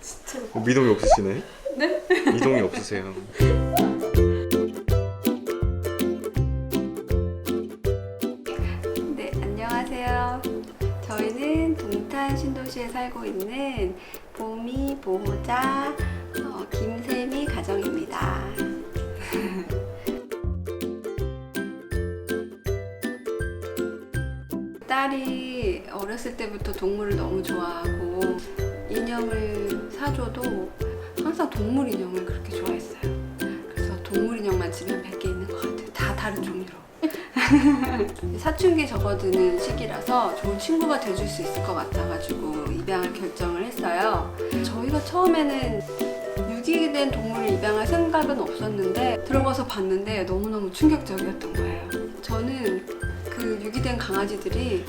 진짜. 어, 미동이 없으시네? 네? 이동이 없으세요. 네, 안녕하세요. 저희는 동탄 신도시에 살고 있는 보미 보호자 어, 김세미 가정입니다. 딸이 어렸을 때부터 동물을 너무 좋아하고 인형을 사줘도 항상 동물 인형을 그렇게 좋아했어요. 그래서 동물 인형만 집에 한 100개 있는 것 같아요. 다 다른 종류로. 사춘기 접어드는 시기라서 좋은 친구가 돼줄 수 있을 것 같아가지고 입양을 결정을 했어요. 저희가 처음에는 유기된 동물을 입양할 생각은 없었는데 들어가서 봤는데 너무너무 충격적이었던 거예요. 저는 그 유기된 강아지들이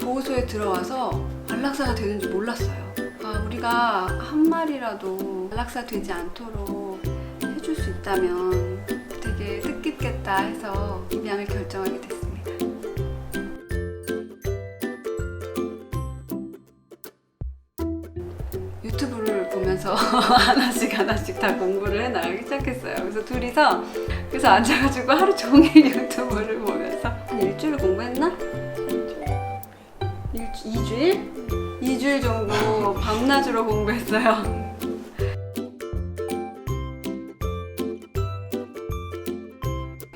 보호소에 들어와서 안락사가 되는 줄 몰랐어요. 아, 우리가 한 마리라도 안락사 되지 않도록 해줄 수 있다면 되게 뜻깊겠다 해서 입양을 결정하게 됐습니다. 유튜브를 보면서 하나씩 하나씩 다 공부를 해 나가기 시작했어요. 그래서 둘이서 그래서 앉아가지고 하루 종일 유튜브를 보면서 한 일주일 공부했나? 일, 2주일? 2주일 정도 밤낮으로 공부했어요.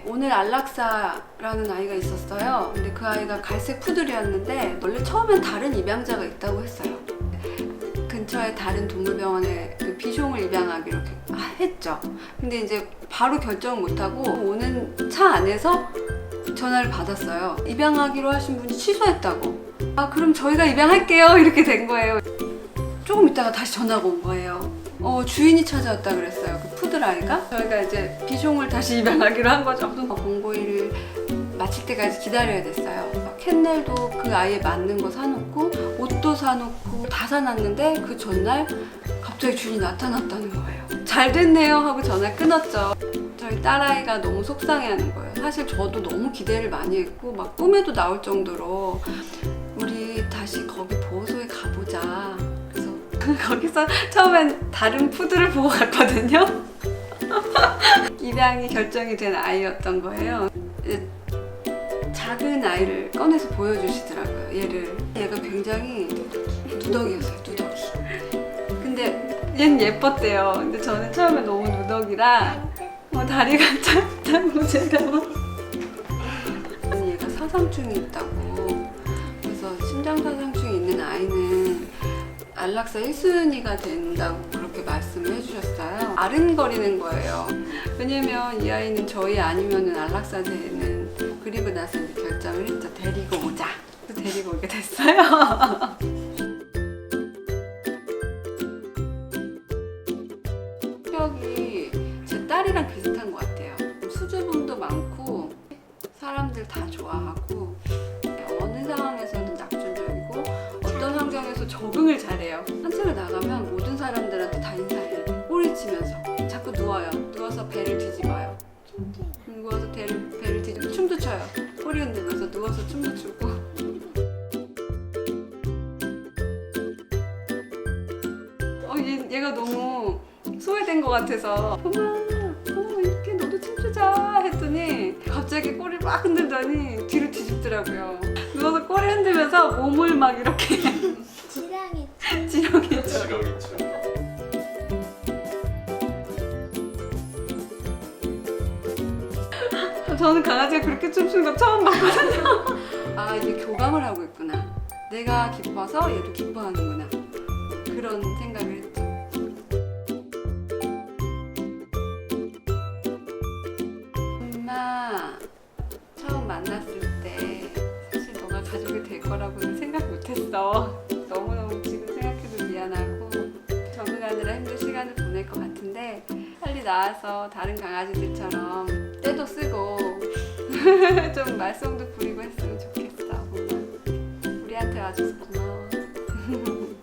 오늘 안락사라는 아이가 있었어요. 근데 그 아이가 갈색 푸들이었는데 원래 처음엔 다른 입양자가 있다고 했어요. 근처에 다른 동물병원에 그 비숑을 입양하기로 이렇게 했죠. 근데 이제 바로 결정 못하고 오는 차 안에서 전화를 받았어요. 입양하기로 하신 분이 취소했다고. 아 그럼 저희가 입양할게요 이렇게 된 거예요. 조금 있다가 다시 전화가 온 거예요. 어 주인이 찾아왔다 그랬어요. 그 푸들 아이가 저희가 이제 비숑을 다시 입양하기로 한 거죠. 또 공고일을 마칠 때까지 기다려야 됐어요. 캔넬도 그 아이에 맞는 거 사놓고 옷도 사놓고 다 사놨는데 그 전날 갑자기 주인이 나타났다는 거예요. 잘 됐네요 하고 전화 끊었죠. 저희 딸아이가 너무 속상해하는 거예요. 사실 저도 너무 기대를 많이 했고 막 꿈에도 나올 정도로 거기서 처음엔 다른 푸드를 보고 갔거든요. 입양이 결정이 된 아이였던 거예요. 작은 아이를 꺼내서 보여주시더라고요. 얘를 얘가 굉장히 누더기였어요. 누더기. 근데 얘는 예뻤대요. 근데 저는 처음에 너무 누더기라 어, 다리가 짧다고 제가 막 얘가 사상충이 있다고 안락사 1순위가 된다고 그렇게 말씀을 해주셨어요. 아른거리는 거예요. 왜냐면 이 아이는 저희 아니면은 안락사 되는 그리고 나서 결정을 했죠. 데리고 오자. 데리고 오게 됐어요. 잘해요. 산책을 나가면 모든 사람들한테 다 인사해요. 꼬리 치면서 자꾸 누워요. 누워서 배를 뒤집어요. 누워서 배를, 배를 뒤집고 춤도 춰요. 꼬리 흔들면서 누워서 춤도 추고. 어, 얘, 얘가 너무 소외된 것 같아서 엄마, 어, 이렇게 너도 춤추자 했더니 갑자기 꼬리를 막 흔들더니 뒤로 뒤집더라고요. 누워서 꼬리 흔들면서 몸을 막 이렇게 지렁이 있죠. 저는 강아지가 그렇게 춤추는 거 처음 봤거든요. 아 이게 교감을 하고 있구나. 내가 기뻐서 얘도 기뻐하는구나. 그런 생각을 했죠. 엄마 처음 만났을 때 사실 너가 가족이 될 거라고는 생각 못했어. 같은데 빨리 나와서 다른 강아지들처럼 때도 쓰고 좀 말썽도 부리고 했으면 좋겠어. 우리한테 와줘서 고마워.